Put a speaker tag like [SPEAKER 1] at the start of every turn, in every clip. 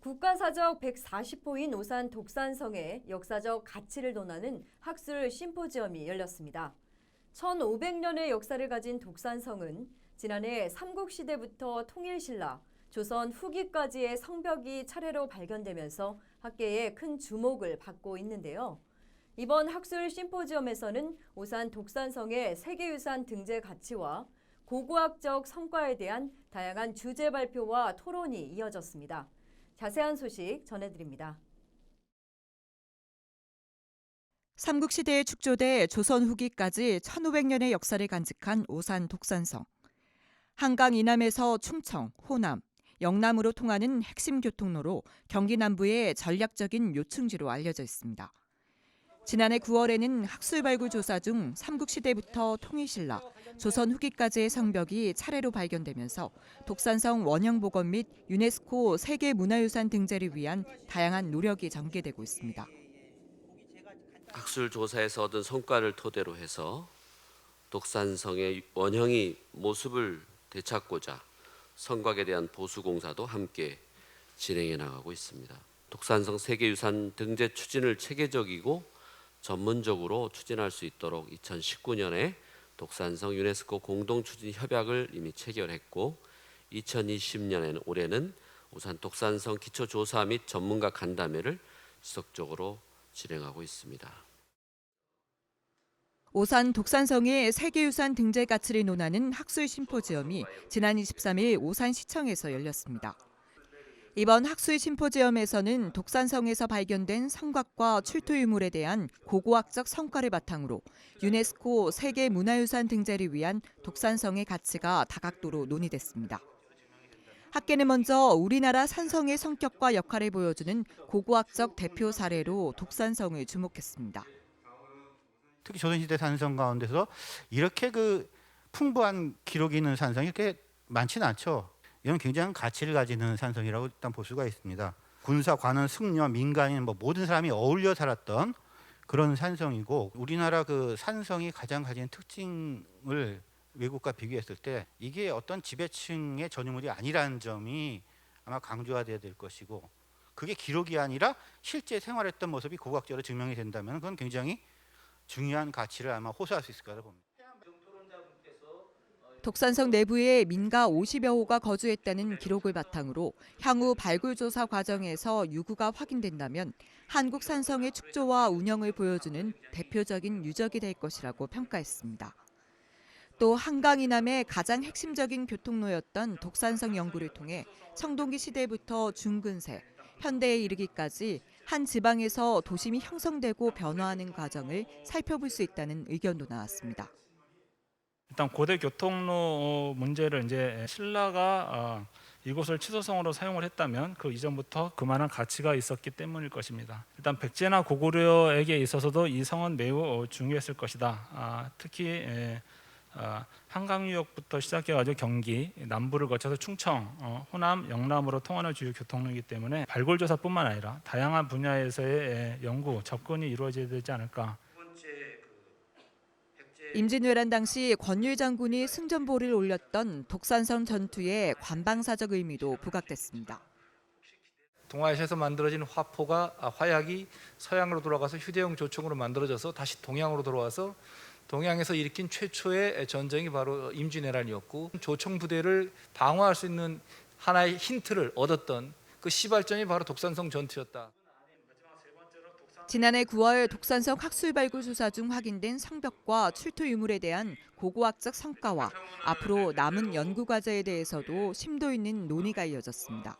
[SPEAKER 1] 국가사적 140호인 오산 독산성의 역사적 가치를 논하는 학술 심포지엄이 열렸습니다. 1500년의 역사를 가진 독산성은 지난해 삼국시대부터 통일신라, 조선 후기까지의 성벽이 차례로 발견되면서 학계에 큰 주목을 받고 있는데요. 이번 학술 심포지엄에서는 오산 독산성의 세계유산 등재 가치와 고고학적 성과에 대한 다양한 주제 발표와 토론이 이어졌습니다. 자세한 소식 전해드립니다.
[SPEAKER 2] 삼국시대에 축조돼 조선 후기까지 1500년의 역사를 간직한 오산 독산성. 한강 이남에서 충청, 호남, 영남으로 통하는 핵심 교통로로 경기 남부의 전략적인 요충지로 알려져 있습니다. 지난해 9월에는 학술 발굴 조사 중 삼국시대부터 통일신라, 조선 후기까지의 성벽이 차례로 발견되면서 독산성 원형 복원 및 유네스코 세계 문화유산 등재를 위한 다양한 노력이 전개되고 있습니다.
[SPEAKER 3] 학술 조사에서 얻은 성과를 토대로 해서 독산성의 원형이 모습을 되찾고자 성곽에 대한 보수 공사도 함께 진행해 나가고 있습니다. 독산성 세계유산 등재 추진을 체계적이고 전문적으로 추진할 수 있도록 2019년에 독산성 유네스코 공동 추진 협약을 이미 체결했고 2020년에는 올해는 우선 독산성 기초 조사 및 전문가 간담회를 지속적으로 진행하고 있습니다.
[SPEAKER 2] 오산 독산성의 세계유산 등재 가치를 논하는 학술 심포지엄이 지난 23일 오산시청에서 열렸습니다. 이번 학술 심포지엄에서는 독산성에서 발견된 성곽과 출토 유물에 대한 고고학적 성과를 바탕으로 유네스코 세계 문화유산 등재를 위한 독산성의 가치가 다각도로 논의됐습니다. 학계는 먼저 우리나라 산성의 성격과 역할을 보여주는 고고학적 대표 사례로 독산성을 주목했습니다.
[SPEAKER 4] 특히 조선시대 산성 가운데서 이렇게 그 풍부한 기록이 있는 산성이 이렇게 많지는 않죠. 이건 굉장한 가치를 가지는 산성이라고 일단 볼 수가 있습니다. 군사, 관원, 승려, 민간인 뭐 모든 사람이 어울려 살았던 그런 산성이고 우리나라 그 산성이 가장 가진 특징을 외국과 비교했을 때 이게 어떤 지배층의 전유물이 아니라는 점이 아마 강조가 돼야 될 것이고 그게 기록이 아니라 실제 생활했던 모습이 고각적으로 증명이 된다면 그건 굉장히 중요한 가치를 아마 호소할 수 있을 거라고 봅니다.
[SPEAKER 2] 독산성 내부에 민가 50여 호가 거주했다는 기록을 바탕으로 향후 발굴 조사 과정에서 유구가 확인된다면 한국 산성의 축조와 운영을 보여주는 대표적인 유적이 될 것이라고 평가했습니다. 또 한강 이남의 가장 핵심적인 교통로였던 독산성 연구를 통해 청동기 시대부터 중근세, 현대에 이르기까지 한 지방에서 도심이 형성되고 변화하는 과정을 살펴볼 수 있다는 의견도 나왔습니다.
[SPEAKER 5] 일단 고대 교통로 문제를 이제 신라가 어, 이곳을 취소성으로 사용을 했다면 그 이전부터 그만한 가치가 있었기 때문일 것입니다. 일단 백제나 고구려에게 있어서도 이 성은 매우 중요했을 것이다. 아, 특히 에, 아, 한강유역부터 시작해가지고 경기 남부를 거쳐서 충청, 어, 호남, 영남으로 통하는 주요 교통로이기 때문에 발굴조사뿐만 아니라 다양한 분야에서의 에, 연구 접근이 이루어져야 되지 않을까.
[SPEAKER 2] 임진왜란 당시 권율 장군이 승전보를 올렸던 독산성 전투의 관방사적 의미도 부각됐습니다.
[SPEAKER 6] 동아시아에서 만들어진 화포가 아, 화약이 서양으로 돌아가서 휴대용 조총으로 만들어져서 다시 동양으로 돌아와서 동양에서 일으킨 최초의 전쟁이 바로 임진왜란이었고 조총 부대를 방어할 수 있는 하나의 힌트를 얻었던 그 시발점이 바로 독산성 전투였다.
[SPEAKER 2] 지난해 9월 독산성 학술 발굴 수사 중 확인된 성벽과 출토 유물에 대한 고고학적 성과와 앞으로 남은 연구 과제에 대해서도 심도 있는 논의가 이어졌습니다.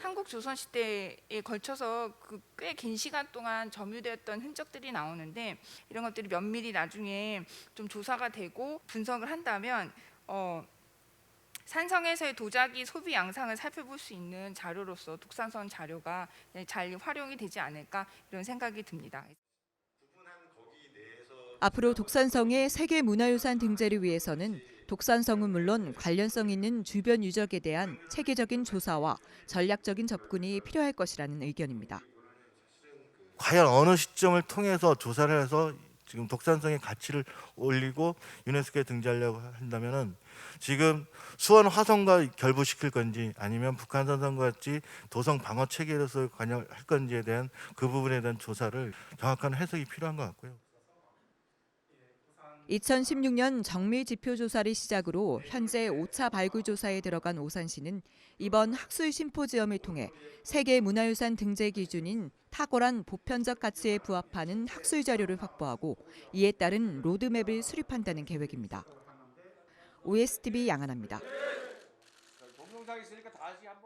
[SPEAKER 7] 삼국 조선 시대에 걸쳐서 그 꽤 긴 시간 동안 점유되었던 흔적들이 나오는데 이런 것들이 면밀히 나중에 좀 조사가 되고 분석을 한다면 어, 산성에서의 도자기 소비 양상을 살펴볼 수 있는 자료로서 독산성 자료가 잘 활용이 되지 않을까 이런 생각이 듭니다.
[SPEAKER 2] 앞으로 독산성의 세계 문화유산 등재를 위해서는 독산성은 물론 관련성 있는 주변 유적에 대한 체계적인 조사와 전략적인 접근이 필요할 것이라는 의견입니다.
[SPEAKER 8] 과연 어느 시점을 통해서 조사를 해서 지금 독산성의 가치를 올리고 유네스코에 등재하려고 한다면은 지금 수원 화성과 결부시킬 건지 아니면 북한산성과 같이 도성 방어 체계로서 관여할 건지에 대한 그 부분에 대한 조사를 정확한 해석이 필요한 것 같고요.
[SPEAKER 2] 2016년 정밀 지표 조사를 시작으로 현재 5차 발굴 조사에 들어간 오산시는 이번 학술 심포지엄을 통해 세계 문화유산 등재 기준인 탁월한 보편적 가치에 부합하는 학술 자료를 확보하고 이에 따른 로드맵을 수립한다는 계획입니다. OSTV
[SPEAKER 9] 한번